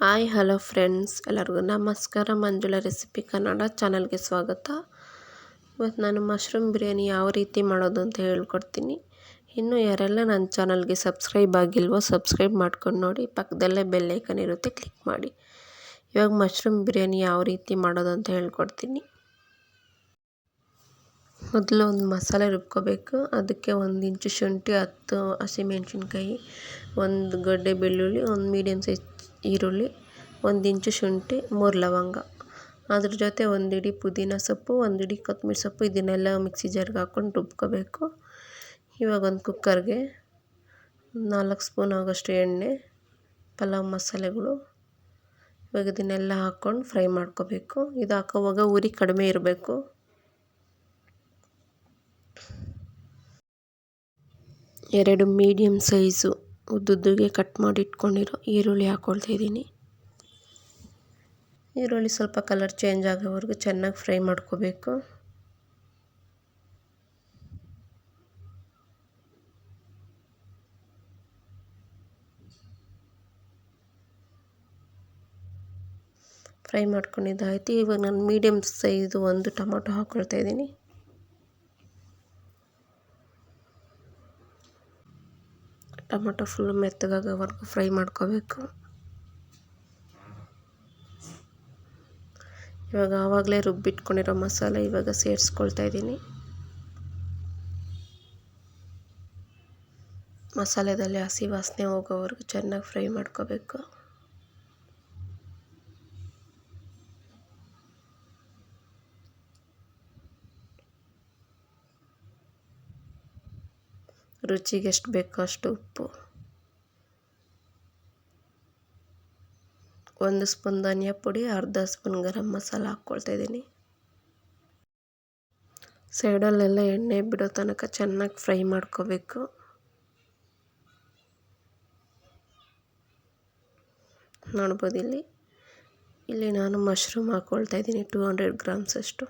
Hi, hello friends. ಎಲ್ಲರಿಗೂ ನಮಸ್ಕಾರ. Manjula recipe Kannada ಚಾನಲ್ಗೆ ಸ್ವಾಗತ. ಇವತ್ತು ನಾನು ಮಶ್ರೂಮ್ ಬಿರಿಯಾನಿ ಯಾವ ರೀತಿ ಮಾಡೋದು ಅಂತ ಹೇಳ್ಕೊಡ್ತೀನಿ. ಇನ್ನು ಯಾರೆಲ್ಲ ನನ್ನ ಚಾನಲ್ಗೆ ಸಬ್ಸ್ಕ್ರೈಬ್ ಆಗಿಲ್ವೋ ಸಬ್ಸ್ಕ್ರೈಬ್ ಮಾಡ್ಕೊಂಡು ನೋಡಿ. ಪಕ್ಕದಲ್ಲೇ ಬೆಲ್ಲೈಕನ್ ಇರುತ್ತೆ, ಕ್ಲಿಕ್ ಮಾಡಿ. ಇವಾಗ ಮಶ್ರೂಮ್ ಬಿರಿಯಾನಿ ಯಾವ ರೀತಿ ಮಾಡೋದು ಅಂತ ಹೇಳ್ಕೊಡ್ತೀನಿ. ಮೊದಲು ಒಂದು ಮಸಾಲೆ ರುಬ್ಕೋಬೇಕು. ಅದಕ್ಕೆ ಒಂದು ಇಂಚು ಶುಂಠಿ, ಹತ್ತು ಹಸಿಮೆಣ್ಸಿನ್ಕಾಯಿ, ಒಂದು ಗಡ್ಡೆ ಬೆಳ್ಳುಳ್ಳಿ, ಒಂದು ಮೀಡಿಯಮ್ ಸೈಜ್ ಈರುಳ್ಳಿ ಒಂದು ಇಂಚು ಶುಂಠಿ, ಮೂರು ಲವಂಗ. ಅದ್ರ ಜೊತೆ ಒಂದು ಹಿಡಿ ಪುದೀನ ಸೊಪ್ಪು ಒಂದು ಹಿಡಿ ಕೊತ್ತಂಬ್ರಿ ಸೊಪ್ಪು, ಇದನ್ನೆಲ್ಲ ಮಿಕ್ಸಿ ಜಾರ್ಗೆ ಹಾಕ್ಕೊಂಡು ರುಬ್ಕೋಬೇಕು. ಇವಾಗ ಒಂದು ಕುಕ್ಕರ್ಗೆ ನಾಲ್ಕು ಸ್ಪೂನ್ ಆಗೋಷ್ಟು ಎಣ್ಣೆ, ಪಲಾವ್ ಮಸಾಲೆಗಳು. ಇವಾಗ ಇದನ್ನೆಲ್ಲ ಹಾಕ್ಕೊಂಡು ಫ್ರೈ ಮಾಡ್ಕೋಬೇಕು. ಇದು ಹಾಕೋವಾಗ ಉರಿ ಕಡಿಮೆ ಇರಬೇಕು. ಎರಡು ಮೀಡಿಯಮ್ ಸೈಜು ಉದ್ದುದ್ದುಗೆ ಕಟ್ ಮಾಡಿ ಇಟ್ಕೊಂಡಿರೋ ಈರುಳ್ಳಿ ಹಾಕ್ಕೊಳ್ತಾ ಇದ್ದೀನಿ. ಈರುಳ್ಳಿ ಸ್ವಲ್ಪ ಕಲರ್ ಚೇಂಜ್ ಆಗೋವರೆಗೂ ಚೆನ್ನಾಗಿ ಫ್ರೈ ಮಾಡ್ಕೋಬೇಕು. ಫ್ರೈ ಮಾಡ್ಕೊಂಡಿದ್ದಾಯ್ತು. ಇವಾಗ ನಾನು ಮೀಡಿಯಮ್ ಸೈಜು ಒಂದು ಟೊಮೊಟೊ ಹಾಕ್ಕೊಳ್ತಾ ಇದ್ದೀನಿ. ಟೊಮೊಟೊ ಫುಲ್ ಮೆತ್ತಗಾಗೋವರೆಗೂ ಫ್ರೈ ಮಾಡ್ಕೋಬೇಕು. ಇವಾಗ ಆವಾಗಲೇ ರುಬ್ಬಿಟ್ಕೊಂಡಿರೋ ಮಸಾಲೆ ಇವಾಗ ಸೇರಿಸ್ಕೊಳ್ತಾ ಇದ್ದೀನಿ. ಮಸಾಲೆದಲ್ಲಿ ಹಸಿ ವಾಸನೆ ಹೋಗೋವರೆಗೂ ಚೆನ್ನಾಗಿ ಫ್ರೈ ಮಾಡ್ಕೋಬೇಕು. ರುಚಿಗೆ ಎಷ್ಟು ಬೇಕೋ ಅಷ್ಟು ಉಪ್ಪು. ಒಂದು ಸ್ಪೂನ್ ಧನಿಯಾ ಪುಡಿ, ಅರ್ಧ ಸ್ಪೂನ್ ಗರಂ ಮಸಾಲ ಹಾಕ್ಕೊಳ್ತಾ ಇದ್ದೀನಿ. ಸೈಡಲ್ಲೆಲ್ಲ ಎಣ್ಣೆ ಬಿಡೋ ತನಕ ಚೆನ್ನಾಗಿ ಫ್ರೈ ಮಾಡ್ಕೋಬೇಕು. ನೋಡ್ಬೋದು ಇಲ್ಲಿ. ಇಲ್ಲಿ ನಾನು ಮಶ್ರೂಮ್ ಹಾಕ್ಕೊಳ್ತಾ ಇದ್ದೀನಿ ಟೂ ಹಂಡ್ರೆಡ್ ಗ್ರಾಮ್ಸ್ ಅಷ್ಟು.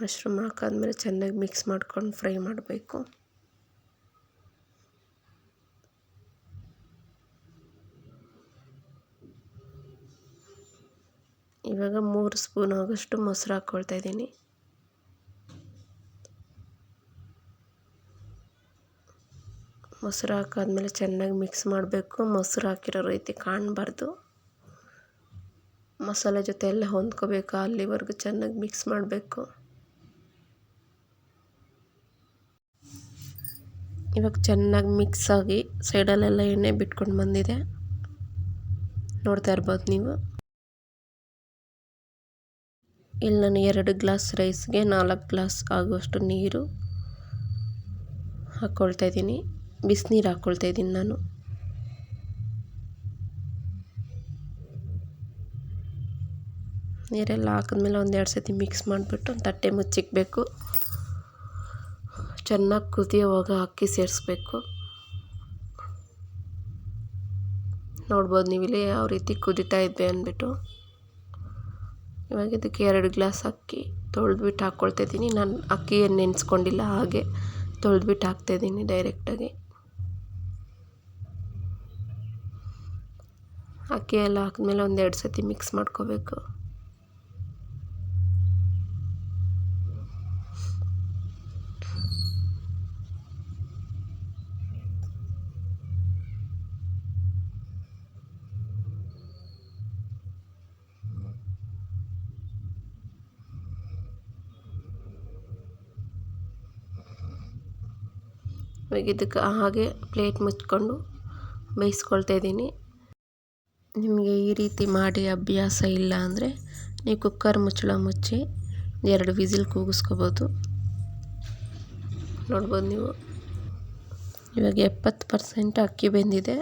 ಮಶ್ರೂಮ್ ಹಾಕಾದ್ಮೇಲೆ ಚೆನ್ನಾಗಿ ಮಿಕ್ಸ್ ಮಾಡ್ಕೊಂಡು ಫ್ರೈ ಮಾಡಬೇಕು. ಇವಾಗ ಮೂರು ಸ್ಪೂನ್ ಆಗೋಷ್ಟು ಮೊಸರು ಹಾಕ್ಕೊಳ್ತಾ ಇದ್ದೀನಿ. ಮೊಸರು ಹಾಕಾದ್ಮೇಲೆ ಚೆನ್ನಾಗಿ ಮಿಕ್ಸ್ ಮಾಡಬೇಕು. ಮೊಸರು ಹಾಕಿರೋ ರೀತಿ ಕಾಣಬಾರ್ದು. ಮಸಾಲೆ ಜೊತೆ ಎಲ್ಲ ಹೊಂದ್ಕೋಬೇಕು, ಅಲ್ಲಿವರೆಗೂ ಚೆನ್ನಾಗಿ ಮಿಕ್ಸ್ ಮಾಡಬೇಕು. ಇವಾಗ ಚೆನ್ನಾಗಿ ಮಿಕ್ಸ್ ಆಗಿ ಸೈಡಲ್ಲೆಲ್ಲ ಎಣ್ಣೆ ಬಿಟ್ಕೊಂಡು ಬಂದಿದೆ. ನೋಡ್ತಾ ಇರ್ಬೋದು ನೀವು. ಇಲ್ಲಿ ನಾನು ಎರಡು ಗ್ಲಾಸ್ ರೈಸ್ಗೆ ನಾಲ್ಕು ಗ್ಲಾಸ್ ಆಗುವಷ್ಟು ನೀರು ಹಾಕ್ಕೊಳ್ತಾ ಇದ್ದೀನಿ. ಬಿಸಿನೀರು ಹಾಕ್ಕೊಳ್ತಾ ಇದ್ದೀನಿ ನಾನು. ನೀರೆಲ್ಲ ಹಾಕಿದ್ಮೇಲೆ ಒಂದೆರಡು ಸತಿ ಮಿಕ್ಸ್ ಮಾಡಿಬಿಟ್ಟು ತಟ್ಟೆ ಮುಚ್ಚಿಕ್ಬೇಕು. ಚೆನ್ನಾಗಿ ಕುದಿಯೋವಾಗ ಅಕ್ಕಿ ಸೇರಿಸ್ಬೇಕು. ನೋಡ್ಬೋದು ನೀವು ಇಲ್ಲಿ ಯಾವ ರೀತಿ ಕುದೀತಾ ಇದೆ ಅಂದ್ಬಿಟ್ಟು. ಇವಾಗ ಇದಕ್ಕೆ ಎರಡು ಗ್ಲಾಸ್ ಅಕ್ಕಿ ತೊಳೆದ್ಬಿಟ್ಟು ಹಾಕ್ಕೊಳ್ತಿದ್ದೀನಿ ನಾನು ಅಕ್ಕಿ ಏನು ನೆನೆಸ್ಕೊಂಡಿಲ್ಲ, ಹಾಗೆ ತೊಳೆದ್ಬಿಟ್ಟು ಹಾಕ್ತಾಯಿದ್ದೀನಿ ಡೈರೆಕ್ಟಾಗಿ ಅಕ್ಕಿ ಎಲ್ಲ ಹಾಕಿದ್ಮೇಲೆ ಒಂದೆರಡು ಸತಿ ಮಿಕ್ಸ್ ಮಾಡ್ಕೋಬೇಕು. ಇವಾಗ ಇದಕ್ಕೆ ಹಾಗೆ ಪ್ಲೇಟ್ ಮುಚ್ಕೊಂಡು ಬೇಯಿಸ್ಕೊಳ್ತಾ ಇದ್ದೀನಿ. ನಿಮಗೆ ಈ ರೀತಿ ಮಾಡಿ ಅಭ್ಯಾಸ ಇಲ್ಲ ಅಂದರೆ ನೀವು ಕುಕ್ಕರ್ ಮುಚ್ಚಳ ಮುಚ್ಚಿ ಎರಡು ವಿಸಿಲ್ ಕೂಗಿಸ್ಕೋಬೋದು. ನೋಡ್ಬೋದು ನೀವು. ಇವಾಗ ಎಪ್ಪತ್ತು ಪರ್ಸೆಂಟ್ ಅಕ್ಕಿ ಬೆಂದಿದೆ.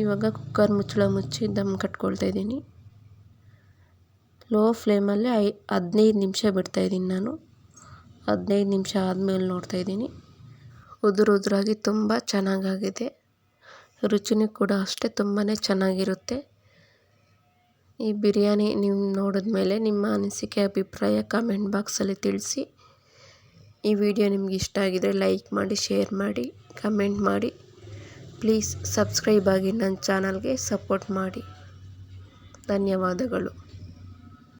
ಇವಾಗ ಕುಕ್ಕರ್ ಮುಚ್ಚಳ ಮುಚ್ಚಿ ದಮ್ ಕಟ್ಕೊಳ್ತಾ ಇದ್ದೀನಿ. ಲೋ ಫ್ಲೇಮಲ್ಲಿ ಐ ಹದಿನೈದು ನಿಮಿಷ ಬಿಡ್ತಾಯಿದ್ದೀನಿ ನಾನು. ಹದಿನೈದು ನಿಮಿಷ ಆದಮೇಲೆ ನೋಡ್ತಾಯಿದ್ದೀನಿ ಉದುರು ಉದುರಾಗಿ ತುಂಬ ಚೆನ್ನಾಗಾಗಿದೆ. ರುಚಿನೂ ಕೂಡ ಅಷ್ಟೇ ತುಂಬಾ ಚೆನ್ನಾಗಿರುತ್ತೆ. ಈ ಬಿರಿಯಾನಿ ನೀವು ನೋಡಿದ ಮೇಲೆ ನಿಮ್ಮ ಅನಿಸಿಕೆ, ಅಭಿಪ್ರಾಯ ಕಮೆಂಟ್ ಬಾಕ್ಸಲ್ಲಿ ತಿಳಿಸಿ. ಈ ವಿಡಿಯೋ ನಿಮ್ಗೆ ಇಷ್ಟ ಆಗಿದರೆ ಲೈಕ್ ಮಾಡಿ ಶೇರ್ ಮಾಡಿ ಕಮೆಂಟ್ ಮಾಡಿ. ಪ್ಲೀಸ್ ಸಬ್ಸ್ಕ್ರೈಬ್ ಆಗಿ ನನ್ನ ಚಾನಲ್ಗೆ ಸಪೋರ್ಟ್ ಮಾಡಿ. ಧನ್ಯವಾದಗಳು.